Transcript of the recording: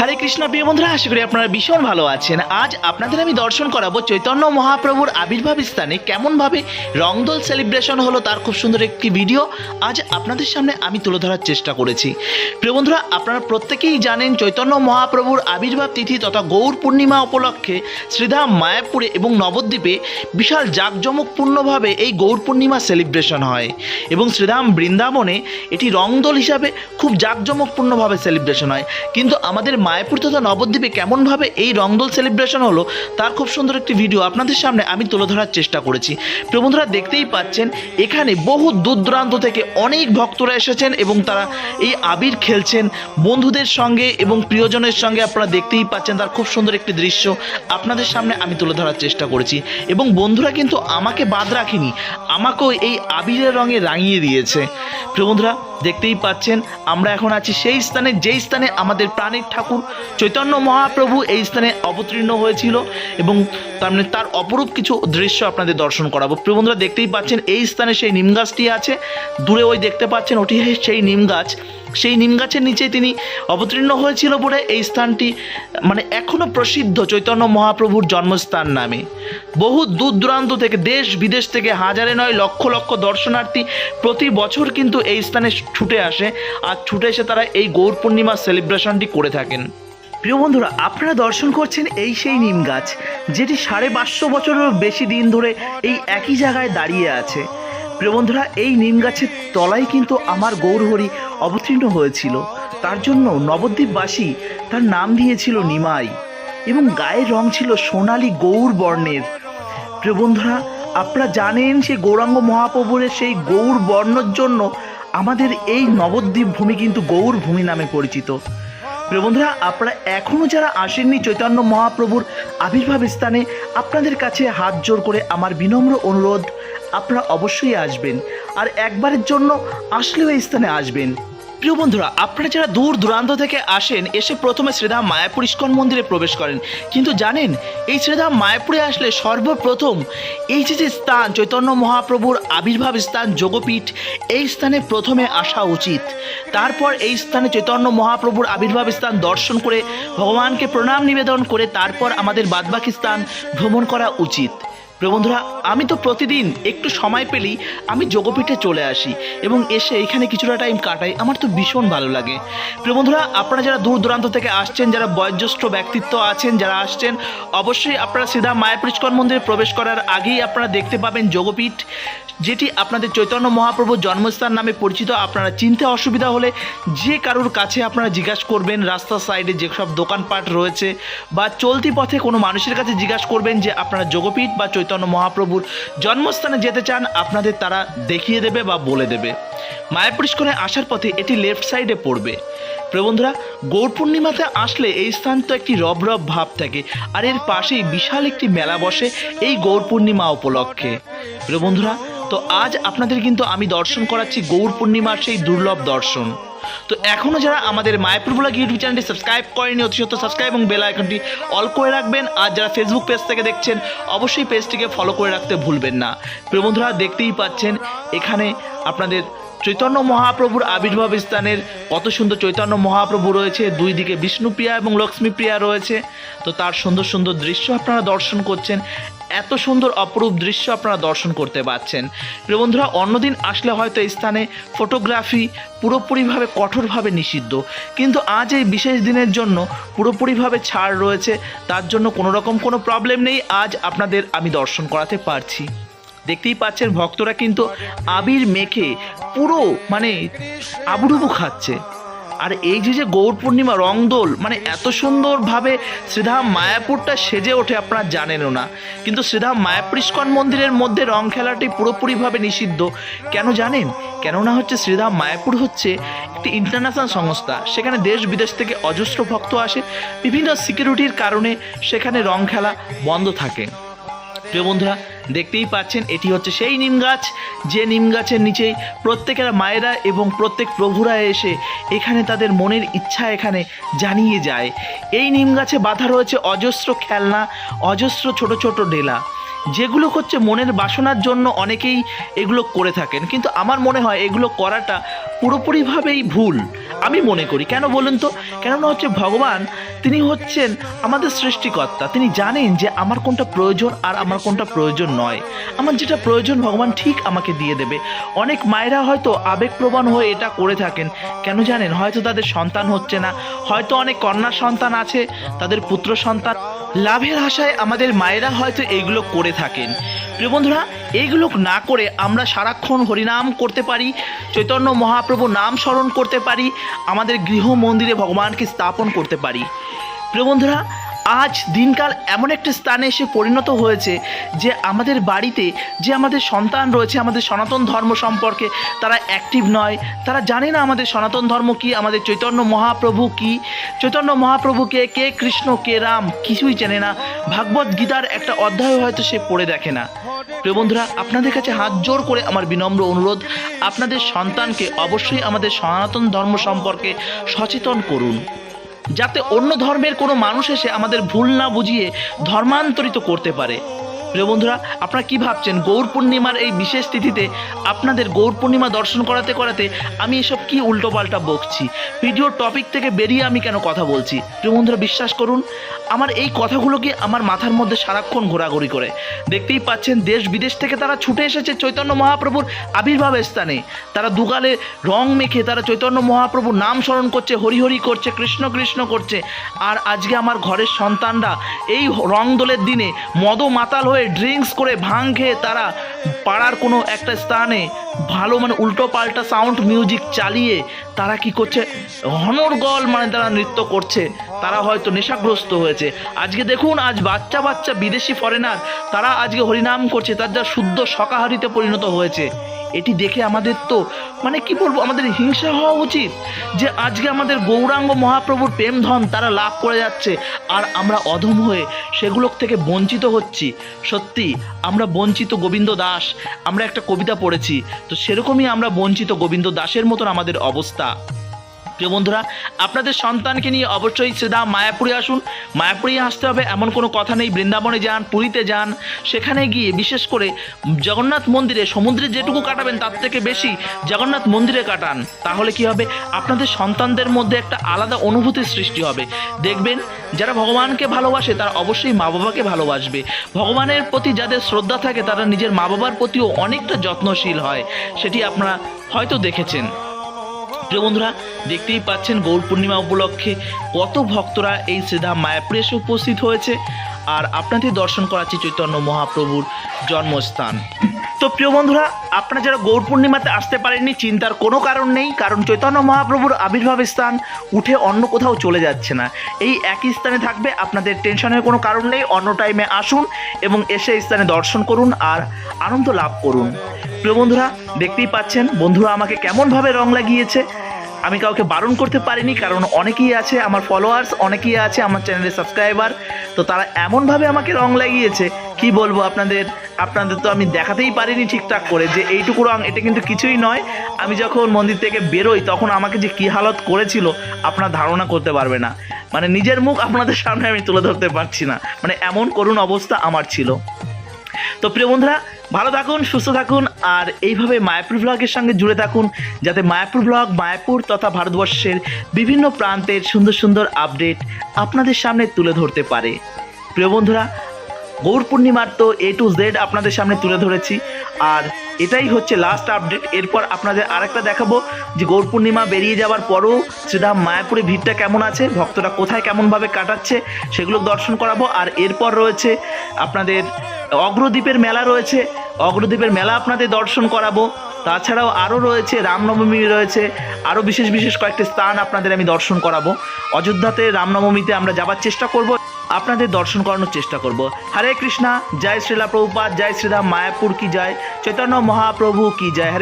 হরে কৃষ্ণ, প্রিয় বন্ধুরা, আশা করি আপনারা ভীষণ ভালো আছেন। আজ আপনাদের আমি দর্শন করাবো চৈতন্য মহাপ্রভুর আবির্ভাব স্থানে কেমনভাবে রংদোল সেলিব্রেশন হলো তার খুব সুন্দর একটি ভিডিও আজ আপনাদের সামনে আমি তুলে ধরার চেষ্টা করেছি। প্রিয় বন্ধুরা, আপনারা প্রত্যেকেই জানেন চৈতন্য মহাপ্রভুর আবির্ভাব তিথি তথা গৌর পূর্ণিমা উপলক্ষে শ্রীধাম মায়াপুরে এবং নবদ্বীপে বিশাল জাঁকজমকপূর্ণভাবে এই গৌর পূর্ণিমা সেলিব্রেশন হয় এবং শ্রীধাম বৃন্দাবনে এটি রংদোল হিসাবে খুব জাঁকজমকপূর্ণভাবে সেলিব্রেশন হয়। কিন্তু আমাদের মায়াপুর তথা নবদ্বীপে কেমনভাবে এই রংদোল সেলিব্রেশন হলো, তার খুব সুন্দর একটি ভিডিও আপনাদের সামনে আমি তুলে ধরার চেষ্টা করেছি। বন্ধুরা দেখতেই পাচ্ছেন, এখানে বহু দূর দূরান্ত থেকে অনেক ভক্তরা এসেছেন এবং তারা এই আবির খেলছেন। বন্ধুদের সঙ্গে এবং প্রিয়জনের সঙ্গে আপনারা দেখতেই পাচ্ছেন তার খুব সুন্দর একটি দৃশ্য। আপনাদের সামনে আমি তুলে ধরার চেষ্টা করেছি। এবং বন্ধুরা কিন্তু আমাকে বাদ রাখিনি, আমাকেও এই আবিরের রঙে রাঙিয়ে দিয়েছে। বন্ধুরা দেখতেই পাচ্ছেন, আমরা এখন আছি সেই স্থানে, যেই স্থানে আমাদের প্রাণের ঠাকুর চৈতন্য মহাপ্রভু এই স্থানে অবতীর্ণ হয়েছিল এবং তার মানে তার অপরূপ কিছু দৃশ্য আপনাদের দর্শন করাবো। প্রিয় দেখতেই পাচ্ছেন, এই স্থানে সেই নিম গাছটি আছে, দূরে ওই দেখতে পাচ্ছেন, ওটি সেই নিম গাছ। সেই নিম গাছের নিচে তিনি অবতীর্ণ হয়েছিল বলে এই স্থানটি মানে এখনও প্রসিদ্ধ চৈতন্য মহাপ্রভুর জন্মস্থান নামে। বহু দূর দূরান্ত থেকে, দেশ বিদেশ থেকে হাজারে নয়, লক্ষ লক্ষ দর্শনার্থী প্রতি বছর কিন্তু এই স্থানে ছুটে আসে। আর ছুটে এসে তারা এই গৌর পূর্ণিমা সেলিব্রেশনটি করে থাকেন। প্রিয় বন্ধুরা, আপনারা দর্শন করছেন এই সেই নিম গাছ, যেটি সাড়ে পাঁচশো বছরেরও বেশি দিন ধরে এই একই জায়গায় দাঁড়িয়ে আছে। প্রিয় বন্ধুরা, এই নিম গাছের তলায় কিন্তু আমার গৌরহরি অবতীর্ণ হয়েছিল। তার জন্য নবদ্বীপবাসী তার নাম দিয়েছিল নিমাই এবং গায়ের রং ছিল সোনালি গৌর বর্ণের। প্রিয় বন্ধুরা, আপনারা জানেন সে গৌরাঙ্গ মহাপ্রভুর সেই গৌর বর্ণর জন্য আমাদের এই নবদ্বীপ ভূমি কিন্তু গৌর ভূমি নামে পরিচিত। প্রিয় বন্ধুরা, আপনারা এখনও যারা আসেননি চৈতন্য মহাপ্রভুর আবির্ভাব স্থানে, আপনাদের কাছে হাত জোর করে আমার বিনম্র অনুরোধ, আপনারা অবশ্যই আসবেন। আর একবারের জন্য আসলেও এই স্থানে আসবেন। প্রিয় বন্ধুরা, আপনারা যারা দূর দূরান্ত থেকে আসেন, এসে প্রথমে শ্রীধাম মায়াপুর ইস্কন মন্দিরে প্রবেশ করেন। কিন্তু জানেন, এই শ্রীধাম মায়াপুরে আসলে সর্বপ্রথম এই যে যে স্থান, চৈতন্য মহাপ্রভুর আবির্ভাব স্থান, যোগপীঠ, এই স্থানে প্রথমে আসা উচিত। তারপর এই স্থানে চৈতন্য মহাপ্রভুর আবির্ভাব স্থান দর্শন করে ভগবানকে প্রণাম নিবেদন করে তারপর আমাদের বাদবাকি স্থান ভ্রমণ করা উচিত। প্রিয় বন্ধুরা, আমি তো প্রতিদিন একটু সময় পেলেই আমি যোগপীঠে চলে আসি এবং এসে এখানে কিছুটা টাইম কাটাই। আমার তো ভীষণ ভালো লাগে। প্রিয় বন্ধুরা, আপনারা যারা দূর দূরান্ত থেকে আসছেন, যারা বয়োজ্যেষ্ঠ ব্যক্তিত্ব আছেন, যারা আসছেন, অবশ্যই আপনারা সিধা মায়াপুরিষ্কর মন্দিরে প্রবেশ করার আগেই আপনারা দেখতে পাবেন যোগপীঠ, যেটি আপনাদের চৈতন্য মহাপ্রভুর জন্মস্থান নামে পরিচিত। আপনারা চিনতে অসুবিধা হলে যে কারোর কাছে আপনারা জিজ্ঞাসা করবেন রাস্তার সাইডে যেসব দোকানপাট রয়েছে বা চলতি পথে কোনো মানুষের কাছে জিজ্ঞাসা করবেন যে, আপনারা যোগপীঠ বা মহাপ্রভুর জন্মস্থানে যেতে চান, আপনাদের তারা দেখিয়ে দেবে বা বলে দেবে। মায়াপুরিষ্করে আসার পথে এটি লেফট সাইডে পড়বে। প্রিয় বন্ধুরা, গৌর পূর্ণিমাতে আসলে এই স্থান তো একটি রব রব ভাব থাকে, আর এর পাশেই বিশাল একটি মেলা বসে এই গৌর পূর্ণিমা উপলক্ষে। প্রিয় বন্ধুরা, তো আজ আপনাদের কিন্তু আমি দর্শন করাচ্ছি গৌর পূর্ণিমার সেই দুর্লভ দর্শন। তো এখনও যারা আমাদের মায়াপুর ব্লগ ইউটিউব চ্যানেলটি সাবস্ক্রাইব করেনি, অতি সত্য সাবস্ক্রাইব এবং বেল আইকনটি অল করে রাখবেন। আর যারা ফেসবুক পেজ থেকে দেখছেন, অবশ্যই পেজটিকে ফলো করে রাখতে ভুলবেন না। প্রিয় বন্ধুরা, দেখতেই পাচ্ছেন, এখানে আপনাদের চৈতন্য মহাপ্রভুর আবির্ভাব স্থানের কত সুন্দর চৈতন্য মহাপ্রভু রয়েছে। দুই দিকে বিষ্ণুপ্রিয়া এবং লক্ষ্মীপ্রিয়া রয়েছে। তো তার সুন্দর সুন্দর দৃশ্য আপনারা দর্শন করছেন। এত সুন্দর অপরূপ দৃশ্য আপনারা দর্শন করতে পারছেন প্রিয় বন্ধুরা, অন্যদিন আসলে হয়তো এই স্থানে ফটোগ্রাফি পুরোপুরিভাবে কঠোরভাবে নিষিদ্ধ। কিন্তু আজ এই বিশেষ দিনের জন্য পুরোপুরিভাবে ছাড় রয়েছে, তার জন্য কোনো রকম কোনো প্রবলেম নেই। আজ আপনাদের আমি দর্শন করাতে পারছি। দেখতেই পাচ্ছেন, ভক্তরা কিন্তু আবির মেখে পুরো মানে আবুডুবু খাচ্ছে। আর এই যে যে গৌর পূর্ণিমা, রংদোল মানে এত সুন্দরভাবে শ্রীধাম মায়াপুরটা সেজে ওঠে আপনারা জানেনও না। কিন্তু শ্রীধাম মায়াপুর ইস্কন মন্দিরের মধ্যে রং খেলাটি পুরোপুরিভাবে নিষিদ্ধ। কেন জানেন? কেননা হচ্ছে শ্রীধাম মায়াপুর হচ্ছে একটি ইন্টারন্যাশনাল সংস্থা। সেখানে দেশ বিদেশ থেকে অজস্র ভক্ত আসে। বিভিন্ন সিকিউরিটির কারণে সেখানে রং খেলা বন্ধ থাকে। প্রিয় বন্ধুরা দেখতেই পাচ্ছেন, এটি হচ্ছে সেই নিম গাছ। যে নিম গাছের নিচেই প্রত্যেকের মায়েরা এবং প্রত্যেক প্রভুরা এসে এখানে তাদের মনের ইচ্ছা এখানে জানিয়ে যায়। এই নিম গাছে বাঁধা রয়েছে অজস্র খেলনা, অজস্র ছোট ছোট ডেলা। যেগুলো হচ্ছে মনের বাসনার জন্য অনেকেই এগুলো করে থাকেন। কিন্তু আমার মনে হয় এগুলো করাটা পুরোপুরিভাবেই ভুল। আমি মনে করি। কেন বলুন তো? কেননা হচ্ছে ভগবান, তিনি হচ্ছেন আমাদের সৃষ্টিকর্তা। তিনি জানেন যে আমার কোনটা প্রয়োজন আর আমার কোনটা প্রয়োজন নয়। আমার যেটা প্রয়োজন, ভগবান ঠিক আমাকে দিয়ে দেবে। অনেক মায়েরা হয়তো আবেগপ্রবণ হয়ে এটা করে থাকেন। কেন জানেন? হয়তো তাদের সন্তান হচ্ছে না। হয়তো অনেক কন্যা সন্তান আছে, তাদের পুত্র সন্তান লাভের আশায় আমাদের মায়েরা হয়তো এইগুলো করে থাকেন। প্রিয় বন্ধুরা, এইগুলো না করে আমরা সারাক্ষণ হরিনাম করতে পারি, চৈতন্য মহাপ্রভু নাম স্মরণ করতে পারি, আমাদের গৃহ মন্দিরে ভগবানকে স্থাপন করতে পারি। প্রিয় বন্ধুরা আজ দিনকাল এমন একটা স্থানে এসে পরিণত হয়েছে যে আমাদের বাড়িতে যে আমাদের সন্তান রয়েছে, আমাদের সনাতন ধর্ম সম্পর্কে তারা অ্যাক্টিভ নয়। তারা জানে না আমাদের সনাতন ধর্ম কি, আমাদের চৈতন্য মহাপ্রভু কি। চৈতন্য মহাপ্রভুকে কে কৃষ্ণ, কে রাম কিছুই চেনে না। ভাগবত গীতার একটা অধ্যায় হয়তো সে পড়ে দেখে না। প্রিয় বন্ধুরা, আপনাদের কাছে হাত জোর করে আমার বিনম্র অনুরোধ, আপনাদের সন্তানকে অবশ্যই আমাদের সনাতন ধর্ম সম্পর্কে সচেতন করুন। যাতে অন্য ধর্মের কোনো মানুষ এসে আমাদের ভুল না বুঝিয়ে ধর্মান্তরিত করতে পারে। প্রিয় বন্ধুরা, আপনারা কি ভাবছেন? গৌর পূর্ণিমার এই বিশেষ তিথিতে আপনাদের গৌর পূর্ণিমা দর্শন করাতে করাতে আমি এসব কি উল্টোপাল্টা বকছি? ভিডিওর টপিক থেকে বেরিয়ে আমি কেন কথা বলছি? প্রিয় বন্ধুরা, বিশ্বাস করুন, আমার এই কথাগুলোকে আমার মাথার মধ্যে সারাক্ষণ ঘোরাঘুরি করে। দেখতেই পাচ্ছেন, দেশ বিদেশ থেকে তারা ছুটে এসেছে চৈতন্য মহাপ্রভুর আবির্ভাব স্থানে। তারা দুগালে রং মেখে তারা চৈতন্য মহাপ্রভুর নাম স্মরণ করছে হরি হরি করছে, কৃষ্ণ কৃষ্ণ করছে। আর আজকে আমার ঘরের সন্তানরা এই রং দোলের দিনে মদ মাতাল হয়ে ড্রিঙ্কস করে ভাং খেয়ে তারা পাড়ার কোনো একটা স্থানে ভালো মানে উল্টো পাল্টা সাউন্ড মিউজিক চালিয়ে তারা কি করছে? হনরগল মানে তারা নৃত্য করছে। তারা হয়তো নেশাগ্রস্ত হয়েছে। আজকে দেখুন, আজ বাচ্চা বাচ্চা বিদেশি ফরেনার তারা আজকে হরিনাম করছে। তার যা শুদ্ধ শকাহারিতে পরিণত হয়েছে। এটি দেখে আমাদের তো মানে কি বলব, আমাদের হিংসা হওয়া উচিত যে আজকে আমাদের গৌরাঙ্গ মহাপ্রভুর প্রেম ধন তারা লাভ করে যাচ্ছে আর আমরা অধম হয়ে সেগুলোর থেকে বঞ্চিত হচ্ছি। সত্যি, আমরা বঞ্চিত গোবিন্দ দাস, আমরা একটা কবিতা পড়েছি, তো সেরকমই আমরা বঞ্চিত গোবিন্দ দাসের মতন আমাদের অবস্থা। প্রিয় বন্ধুরা, আপনাদের সন্তানকে নিয়ে অবশ্যই শ্রীধাম মায়াপুরে আসুন। মায়াপুরে আসতে হবে, এমন কোনো কথা নেই। বৃন্দাবনে যান, পুরীতে যান, সেখানে গিয়ে বিশেষ করে জগন্নাথ মন্দিরে, সমুদ্রে যেটুকু কাটাবেন, তার থেকে বেশি জগন্নাথ মন্দিরে কাটান। তাহলে কি হবে? আপনাদের সন্তানদের মধ্যে একটা আলাদা অনুভূতির সৃষ্টি হবে। দেখবেন, যারা ভগবানকে ভালোবাসে, তারা অবশ্যই মা বাবাকে ভালোবাসবে। ভগবানের প্রতি যাদের শ্রদ্ধা থাকে, তারা নিজের মা বাবার প্রতিও অনেকটা যত্নশীল হয়। সেটি আপনারা হয়তো দেখেছেন। প্রিয় বন্ধুরা, দেখতেই পাচ্ছেন গৌর পূর্ণিমা উপলক্ষে কত ভক্তরা এই শ্রীধাম মায়াপুরে এসে উপস্থিত হয়েছে। আর আপনাদের দর্শন করাচ্ছি চৈতন্য মহাপ্রভুর জন্মস্থান। তো প্রিয় বন্ধুরা, আপনারা যারা গৌর পূর্ণিমাতে আসতে পারেননি, চিন্তার কোনো কারণ নেই, কারণ চৈতন্য মহাপ্রভুর আবির্ভাব স্থান উঠে অন্য কোথাও চলে যাচ্ছে না। এই একই স্থানে থাকবে, আপনাদের টেনশনের কোনো কারণ নেই, অন্য টাইমে আসুন এবং এসে স্থানে দর্শন করুন আর আনন্দ লাভ করুন। প্রিয় বন্ধুরা, দেখতেই পাচ্ছেন, বন্ধুরা আমাকে কেমনভাবে রং লাগিয়েছে আমি কাউকে বারণ করতে পারিনি, কারণ অনেকেই আছে আমার ফলোয়ার্স অনেকেই আছে আমার চ্যানেলের সাবস্ক্রাইবার তো তারা এমনভাবে আমাকে রং লাগিয়েছে, কি বলব আপনাদের? আপনাদের তো আমি দেখাতেই পারিনি ঠিকঠাক করে যে এইটুকু রং, এটা কিন্তু কিছুই নয়। আমি যখন মন্দির থেকে বেরোই, তখন আমাকে যে কী হালত করেছিল, আপনার ধারণা করতে পারবে না। মানে নিজের মুখ আপনাদের সামনে আমি তুলে ধরতে পারছি না। মানে এমন করুণ অবস্থা আমার ছিল। তো প্রিয় বন্ধুরা ভালো থাকুন, সুস্থ থাকুন, আর এইভাবে মায়াপুর ব্লগের সঙ্গে জুড়ে থাকুন, যাতে মায়াপুর ব্লগ, মায়াপুর তথা ভারতবর্ষের বিভিন্ন প্রান্তের সুন্দর সুন্দর আপডেট আপনাদের সামনে তুলে ধরতে পারে। প্রিয় বন্ধুরা, গৌর পূর্ণিমার তো এ টু জেড আপনাদের সামনে তুলে ধরেছি, আর এটাই হচ্ছে লাস্ট আপডেট এরপর আপনাদের আরেকটা দেখাবো, যে গৌর পূর্ণিমা বেরিয়ে যাওয়ার পরও শ্রীধাম মায়াপুরে ভিড়টা কেমন আছে, ভক্তরা কোথায় কেমনভাবে কাটাচ্ছে, সেগুলো দর্শন করাবো, আর এরপর রয়েছে আপনাদের অগ্রদ্বীপের মেলা রয়েছে। অগ্রদ্বীপের মেলা আপনাদের দর্শন করাবো। তাছাড়াও আরও রয়েছে, রামনবমী রয়েছে। আরও বিশেষ বিশেষ কয়েকটি স্থান আপনাদের আমি দর্শন করাবো। অযোধ্যাতে, রামনবমীতে আমরা যাবার চেষ্টা করব। আপনাদের দর্শন করানোর চেষ্টা করব। হরে কৃষ্ণা, জয় শ্রীলা প্রভুপাত জয় শ্রীরাম মায়াপুর কি জয়? চৈতন্য মহাপ্রভু কি জয়? হরে